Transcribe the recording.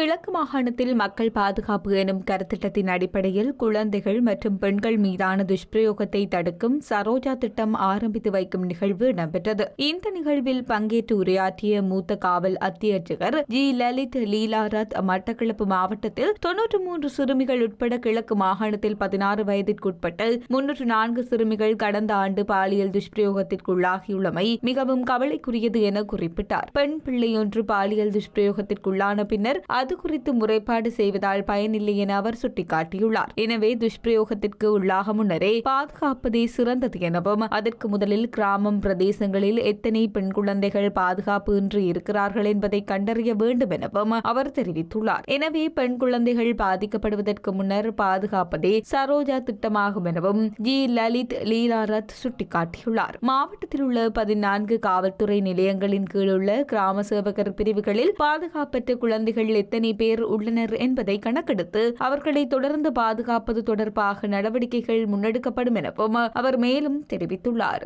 கிழக்கு மாகாணத்தில் மக்கள் பாதுகாப்பு எனும் கருத்திட்டத்தின் அடிப்படையில் குழந்தைகள் மற்றும் பெண்கள் மீதான துஷ்பிரயோகத்தை தடுக்கும் சரோஜா திட்டம் ஆரம்பித்து வைக்கும் நிகழ்வு இடம்பெற்றது. இந்த நிகழ்வில் பங்கேற்று உரையாற்றிய மூத்த காவல் அத்தியட்சகர் ஜி. லலித் லீலாரத் மட்டக்களப்பு மாவட்டத்தில் தொன்னூற்று மூன்று சிறுமிகள் உட்பட கிழக்கு மாகாணத்தில் பதினாறு வயதிற்குட்பட்ட முன்னூற்று நான்கு சிறுமிகள் கடந்த ஆண்டு பாலியல் துஷ்பிரயோகத்திற்குள்ளாகியுள்ளமை மிகவும் கவலைக்குரியது என குறிப்பிட்டார். பெண் பிள்ளையொன்று பாலியல் துஷ்பிரயோகத்திற்குள்ளான பின்னர் அது குறித்து முறைப்பாடு செய்வதால் பயனில்லை என அவர் சுட்டிக்காட்டியுள்ளார். எனவே துஷ்பிரயோகத்திற்கு உள்ளாக முன்னரே பாதுகாப்பதே சிறந்தது எனவும் அதற்கு முதலில் கிராமம் பிரதேசங்களில் எத்தனை பெண் குழந்தைகள் பாதுகாப்பு இன்றி இருக்கிறார்கள் என்பதை கண்டறிய வேண்டும் எனவும் அவர் தெரிவித்துள்ளார். எனவே பெண் குழந்தைகள் பாதிக்கப்படுவதற்கு முன்னர் பாதுகாப்பதே சரோஜா திட்டமாகும் எனவும் ஜி. லலித் லீலாரத் சுட்டிக்காட்டியுள்ளார். மாவட்டத்தில் உள்ள பதினான்கு காவல்துறை நிலையங்களின் கீழ் உள்ள கிராம சேவகர் பிரிவுகளில் பாதுகாப்பற்ற குழந்தைகள் எத்தனை பேர் உள்ளனர் என்பதை கணக்கெடுத்து அவர்களை தொடர்ந்து பாதுகாப்பது தொடர்பாக நடவடிக்கைகள் முன்னெடுக்கப்படும் எனவும் அவர் மேலும் தெரிவித்துள்ளார்.